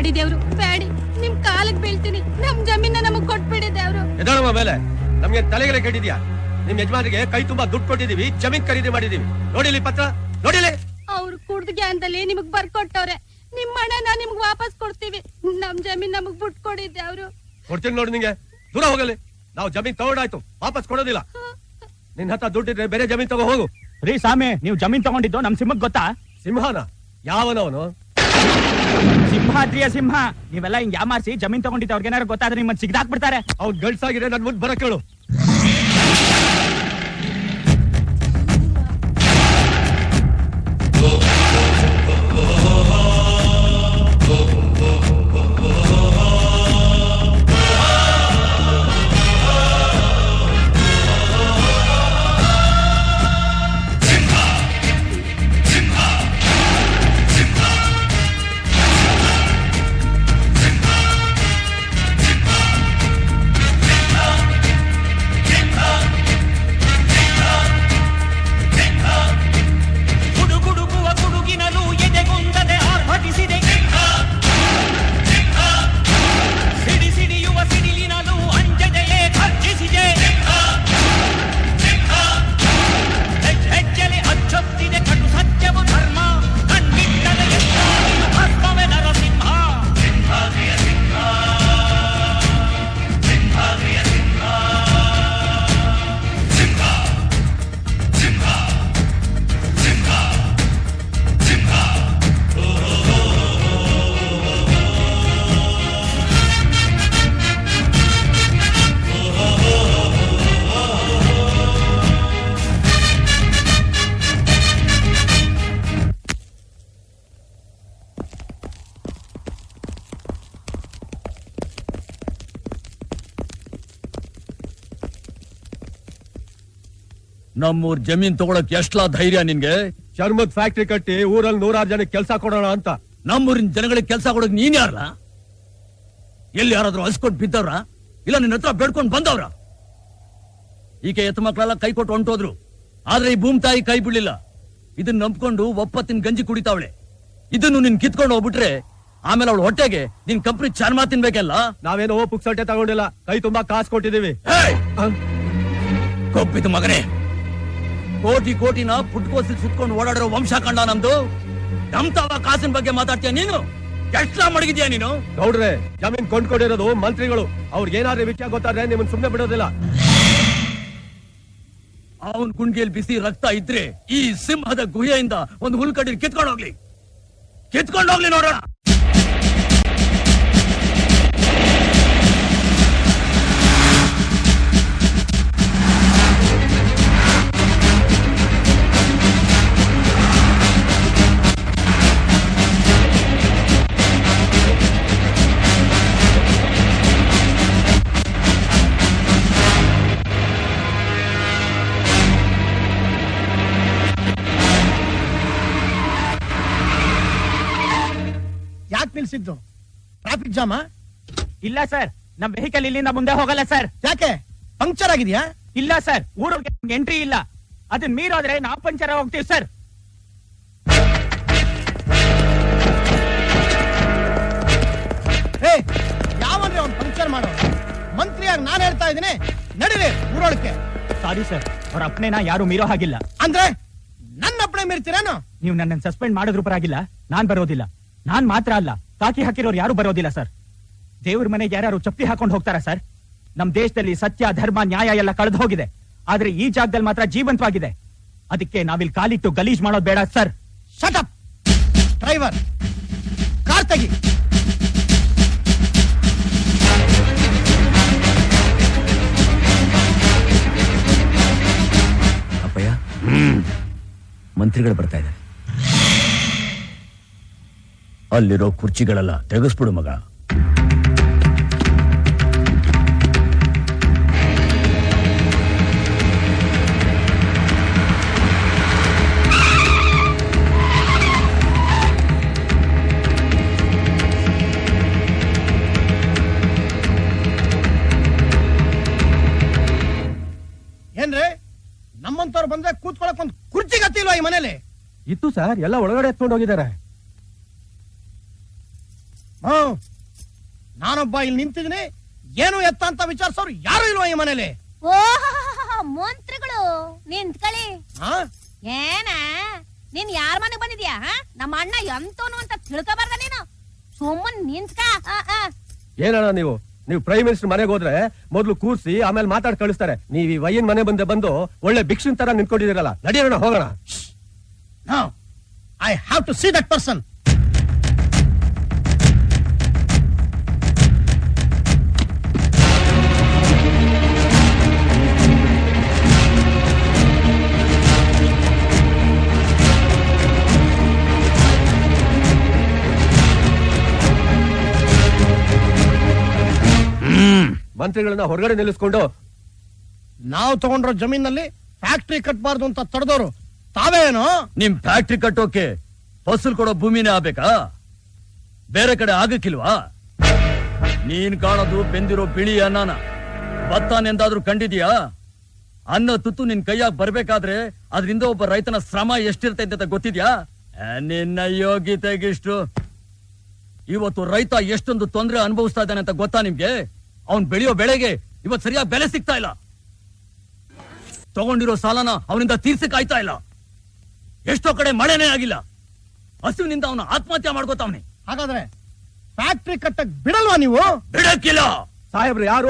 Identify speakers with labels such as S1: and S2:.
S1: ಬ್ಯಾಡಿ ದೇವ್ರು ಬ್ಯಾಡಿ. ನಿಮ್ ಕಾಲಕ್ ಬೀಳ್ತೀನಿ. ನಮ್ ಜಮೀನ ನಮಗ್ ಕೊಟ್ಬಿಡಿ ದೇವ್ರು.
S2: ಎದಳಮ್ಮ ಮೇಲೆ? ನಮ್ಗೆ ತಲೆಗೆಲೆ ಕೆಟ್ಟಿದ್ಯಾ ನಿಮ್ ಯಜಮಾನಿಗೆ ಕೈ ತುಂಬಾ ದುಡ್ಡು ಕೊಟ್ಟಿದೀವಿ ಜಮೀನ್ ಖರೀದಿ ಮಾಡಿದೀವಿ ನೋಡಿಲಿ ಪತ್ರ? ನೋಡಿಲಿ?
S1: ಅವ್ರು ಕುಡ್ದ ಗ್ಯಾನ್ದಲ್ಲಿ ನಿಮಗ್ ಬರ್ಕೊಟ್ಟವ್ರೆ. ನಿಮ್ ಹಣನ ನಿಮ್ಗ್ ವಾಪಸ್ ಕೊಡ್ತೀವಿ. ನಮ್ ಜಮೀನ್ ನಮಗ್ ಬಿಟ್ ಕೊಡಿದ್ದೆ ಅವ್ರು
S2: ಕೊಡ್ತೀನಿ ನೋಡಿ ನಿಂಗೆ. ದೂರ ಹೋಗಲಿ. ನಾವು ಜಮೀನ್ ತಗೊಂಡಾಯ್ತು. ವಾಪಸ್ ಕೊಡೋದಿಲ್ಲ. ನಿನ್ ಹತ್ರ ದುಡ್ಡಿದ್ರೆ ಬೇರೆ ಜಮೀನ್ ತಗೋ ಹೋಗು.
S3: ರೀ ಸ್ವಾಮಿ ನೀವು ಜಮೀನ್ ತಗೊಂಡಿದ್ದು ನಮ್ ಸಿಂಹಕ್ ಗೊತ್ತಾ?
S2: ಸಿಂಹನ? ಯಾವನವನು?
S3: ಸಿಂಹಾದ್ರಿಯ ಸಿಂಹ. ನೀವೆಲ್ಲ ಹಿಂಗ್ ಯಾಮಾರಿಸಿ ಜಮೀನ್ ತಗೊಂಡಿದ್ದು ಅವ್ರಿಗೆ ಏನಾರು ಗೊತ್ತಾದ್ರೆ ನಿಮ್ಮನ್ನ ಸಿಗ್ದಾಕ್ಬಿಡ್ತಾರೆ.
S2: ಅವ್ರು ಗಂಡ್ಸಾಗಿದೆ ನನ್ ಮುಂದ್ ಬರಕ್
S4: ನಮ್ಮೂರ್ ಜಮೀನ್ ತಗೊಳಕ್ ಎಷ್ಟ್ಲಾ ಧೈರ್ಯ ನಿನ್ಗೆ?
S2: ಚರ್ಮದ್ ಫ್ಯಾಕ್ಟ್ರಿ ಕಟ್ಟಿ ಊರಲ್ಲಿ ನೂರಾರು ಜನಕ್ಕೆ ಕೆಲಸ ಕೊಡೋಣ ಅಂತ.
S4: ನಮ್ಮೂರಿನ ಜನಗಳಿಗೆ ಕೆಲಸ ಕೊಡಕ್ ನೀನ್ ಯಾರ ಎಲ್ಲಿ ಯಾರಾದ್ರೂ ಹಸ್ಕೊಂಡ್ ಬಿದ್ದವ್ರ? ಇಲ್ಲ ನಿನ್ನ ಹತ್ರ ಬೇಡ್ಕೊಂಡ್ ಬಂದವ್ರ? ಈಕೆ ಎತ್ತ ಮಕ್ಕಳೆಲ್ಲ ಕೈ ಕೊಟ್ಟು ಹೊಂಟೋದ್ರು. ಆದ್ರೆ ಈ ಭೂಮಿ ತಾಯಿ ಕೈ ಬಿಡ್ಲಿಲ್ಲ ಇದನ್ನ ನಂಬ್ಕೊಂಡು ಒಪ್ಪತ್ತಿನ ಗಂಜಿ ಕುಡಿತಾವಳೆ. ಇದನ್ನು ನಿನ್ ಕಿತ್ಕೊಂಡು ಹೋಗ್ಬಿಟ್ರೆ ಆಮೇಲೆ ಅವಳು ಹೊಟ್ಟೆಗೆ ನಿನ್ ಕಂಪ್ನಿ ಚಾರ್ಮಾ ತಿನ್ಬೇಕಲ್ಲ?
S2: ನಾವೇನೋ ಪುಕ್ಸಟ್ಟೆ ತಗೊಂಡಿಲ್ಲ. ಕೈ ತುಂಬಾ ಕಾಸು ಕೊಟ್ಟಿದೀವಿ
S4: ಕೊಬ್ಬಿದ ಮಗನೇ. ಕೋಟಿ ಕೋಟಿನ ಪುಟ್ಕೋಸಿ ಸುತ್ಕೊಂಡು ಓಡಾಡಿರೋ ವಂಶ ಕಂಡ ನಮ್ದು. ನಮ್ತಾವ ಕಾಸಿನ ಬಗ್ಗೆ ಮಾತಾಡ್ತೀಯ ನೀನು? ಎಷ್ಟ್ರ ಮಡಗಿದ್ಯಾ ನೀನು?
S2: ಗೌಡ್ರೆ ಜಮೀನ್ ಕೊಂಡ್ಕೊಂಡಿರೋದು ಮಂತ್ರಿಗಳು. ಅವ್ರಿಗೆ ಏನಾದ್ರೂ ವಿಷಯ ಗೊತ್ತಾದ್ರೆ ನಿಮ್ಮನ್ ಸುಮ್ನೆ ಬಿಡೋದಿಲ್ಲ.
S4: ಅವನ್ ಗುಂಡಿಯಲ್ಲಿ ಬಿಸಿ ರಕ್ತ ಇದ್ರೆ ಈ ಸಿಂಹದ ಗುಹೆಯಿಂದ ಒಂದು ಹುಲ್ಕಡ್ಡಿ ಕಿತ್ಕೊಂಡು ಹೋಗ್ಲಿ. ಕಿತ್ಕೊಂಡು ಹೋಗ್ಲಿ ನೋಡೋಣ.
S5: ಯಾಕೆ ನಿಲ್ಸಿದ್ದು? ಟ್ರಾಫಿಕ್ ಜಾಮ
S3: ಇಲ್ಲ ಸರ್ ನಮ್ ವೆಹಿಕಲ್ ಇಲ್ಲಿಂದ ಮುಂದೆ ಹೋಗಲ್ಲ ಸರ್.
S5: ಯಾಕೆ? ಪಂಕ್ಚರ್ ಆಗಿದ್ಯಾ?
S3: ಇಲ್ಲ ಸರ್ ಊರಿಗೆ ಎಂಟ್ರಿ ಇಲ್ಲ. ಅದನ್ನ ಮೀರೋದ್ರೆ ನಾವು ಪಂಚರ ಹೋಗ್ತೀವಿ ಸರ್.
S5: ಏ ಯಾವನ್ರಿ ಅವ್ನು ಪಂಕ್ಚರ್ ಮಾಡೋ? ಮಂತ್ರಿಯಾಗಿ ನಾನು ಹೇಳ್ತಾ ಇದ್ದೀನಿ ನಡೀರಿ ಊರೊಳಕ್ಕೆ.
S3: ಸಾರಿ ಸರ್ ಅವ್ರ ಅಪ್ಪನೆನ ಯಾರು ಮೀರೋ ಹಾಗಿಲ್ಲ.
S5: ಅಂದ್ರೆ ನನ್ನ ಅಪ್ಪಣೆ ಮೀರ್ತೀರೇನು?
S3: ನೀವು ನನ್ನನ್ನು ಸಸ್ಪೆಂಡ್ ಮಾಡೋದ್ರೂ ಪರವಾಗಿಲ್ಲ ನಾನ್ ಬರೋದಿಲ್ಲ. ನಾನ್ ಮಾತ್ರ ಅಲ್ಲ ಕಾಕಿ ಹಾಕಿರೋರು ಯಾರು ಬರೋದಿಲ್ಲ ಸರ್. ದೇವ್ರ ಮನೆಗೆ ಯಾರು ಚಪ್ಪಿ ಹಾಕೊಂಡು ಹೋಗ್ತಾರ ಸರ್? ನಮ್ ದೇಶದಲ್ಲಿ ಸತ್ಯ ಧರ್ಮ ನ್ಯಾಯ ಎಲ್ಲ ಕಳೆದು ಹೋಗಿದೆ. ಆದ್ರೆ ಈ ಜಾಗದಲ್ಲಿ ಮಾತ್ರ ಜೀವಂತವಾಗಿದೆ. ಅದಕ್ಕೆ ನಾವಿಲ್ಲಿ ಕಾಲಿಟ್ಟು ಗಲೀಜ್ ಮಾಡೋದು ಬೇಡ ಸರ್.
S5: ಶಟಪ್ ಡ್ರೈವರ್ ಕಾರ್ ತೆಗಿ!
S4: ಅಪ್ಪಯ್ಯ ಮಂತ್ರಿಗಳು ಬರ್ತಾ ಇದ್ದಾರೆ. ಅಲ್ಲಿರೋ ಕುರ್ಚಿಗಳೆಲ್ಲ ತೆಗೆಸ್ಬಿಡು ಮಗ.
S5: ಏನ್ರಿ? ನಮ್ಮಂತವ್ರು ಬಂದ್ರೆ ಕೂತ್ಕೊಳಕ್ ಒಂದು ಕುರ್ಚಿ ಗತ್ತಿಲ್ವಾ ಈ ಮನೇಲಿ?
S2: ಇತ್ತು ಸರ್ ಎಲ್ಲ ಒಳಗಡೆ ಎತ್ಕೊಂಡು ಹೋಗಿದ್ದಾರೆ.
S5: ನಾನೊಬ್ಬ ಇಲ್ಲಿ ನಿಂತಿದ್ದೀನಿ. ಏನು ಎತ್ತ ಅಂತ ವಿಚಾರಿಸೋರು ಯಾರು ಇಲ್ವಾ ಈ ಮನೇಲಿ?
S6: ಓ ಮಂತ್ರಿಗಳು ನಿಂತ್ಕಳಿ
S5: ಹಾ
S6: ಏನ ನೀನ್ ಯಾರ ಮನೆ ಬಂದಿದ್ಯಾ ಹ? ನಮ್ಮ ಅಣ್ಣ ಎಂತೋನು ಅಂತ ತಿಳ್ಕೊಬಾರ್ದ ನೀನು? ಸುಮ್ಮನ್ ನಿಂತ್ಕ.
S2: ಏನಣ್ಣ ನೀವು? ನೀವು ಪ್ರೈಮ್ ಮಿನಿಸ್ಟರ್ ಮನೆಗೆ ಹೋದ್ರೆ ಮೊದಲು ಕೂರ್ಸಿ ಆಮೇಲೆ ಮಾತಾಡ್ ಕಳಿಸ್ತಾರೆ. ನೀವ್ ಈ ವಯ್ಯನ್ ಮನೆ ಬಂದೆ ಬಂದು ಒಳ್ಳೆ ಭಿಕ್ಷನ್ ತರ ನಿಂತ್ಕೊಂಡಿದ್ದೀರಲ್ಲ ನಡಿಯೋಣ ಹೋಗೋಣ.
S5: I have to see that person
S2: ಮಂತ್ರಿಗಳನ್ನ ಹೊರಗಡೆ ನಿಲ್ಲಿಸ್ಕೊಂಡು
S5: ನಾವು ತಗೊಂಡ್ರೋ ಜಮೀನಲ್ಲಿ ಫ್ಯಾಕ್ಟ್ರಿ ಕಟ್ಬಾರ್ದು ಅಂತ ತಡೆದವರು ತಾವೇನೋ?
S4: ನಿಮ್ ಫ್ಯಾಕ್ಟ್ರಿ ಕಟ್ಟೋಕೆ ಫಸಲ್ ಕೊಡೋ ಭೂಮಿನೇ ಆಗ್ಬೇಕಾ? ಬೇರೆ ಕಡೆ ಆಗಕ್ಕಿಲ್ವಾ? ನೀನ್ ಕಾಣೋದು ಬೆಂದಿರೋ ಬಿಳಿ ಅನ್ನನ. ಭತ್ತನೆಂದಾದ್ರೂ ಕಂಡಿದ್ಯಾ? ಅನ್ನ ತುತ್ತು ನಿನ್ ಕೈಯಾಗ್ ಬರ್ಬೇಕಾದ್ರೆ ಅದ್ರಿಂದ ಒಬ್ಬ ರೈತನ ಶ್ರಮ ಎಷ್ಟಿರ್ತೈತೆ ಅಂತ ಗೊತ್ತಿದ್ಯಾ? ನಿನ್ನ ಯೋಗ್ಯತೆಗಿಷ್ಟು. ಇವತ್ತು ರೈತ ಎಷ್ಟೊಂದು ತೊಂದರೆ ಅನುಭವಿಸ್ತಾ ಇದ್ದಾನೆ ಅಂತ ಗೊತ್ತಾ ನಿಮ್ಗೆ? ಅವ್ನ್ ಬೆಳೆಯೋ ಬೆಳೆಗೆ ಇವತ್ ಸರಿಯಾಗಿ ಬೆಲೆ ಸಿಗ್ತಾ ಇಲ್ಲ. ತಗೊಂಡಿರೋ ಸಾಲನ ಅವನಿಂದ ತೀರ್ಸಕ್ ಆಯ್ತಾ ಇಲ್ಲ. ಎಷ್ಟೋ ಕಡೆ ಮಳೆನೇ ಆಗಿಲ್ಲ. ಹಸುವಿನಿಂದ ಅವನು ಆತ್ಮಹತ್ಯೆ ಮಾಡ್ಕೋತಾವ್ನೆ.
S5: ಹಾಗಾದ್ರೆ ಫ್ಯಾಕ್ಟ್ರಿ ಕಟ್ಟಕ್ ಬಿಡಲ್ವಾ ನೀವು?
S4: ಬಿಡಕ್ಕಿಲ್ಲ.
S2: ಸಾಹೇಬ್ರು ಯಾರು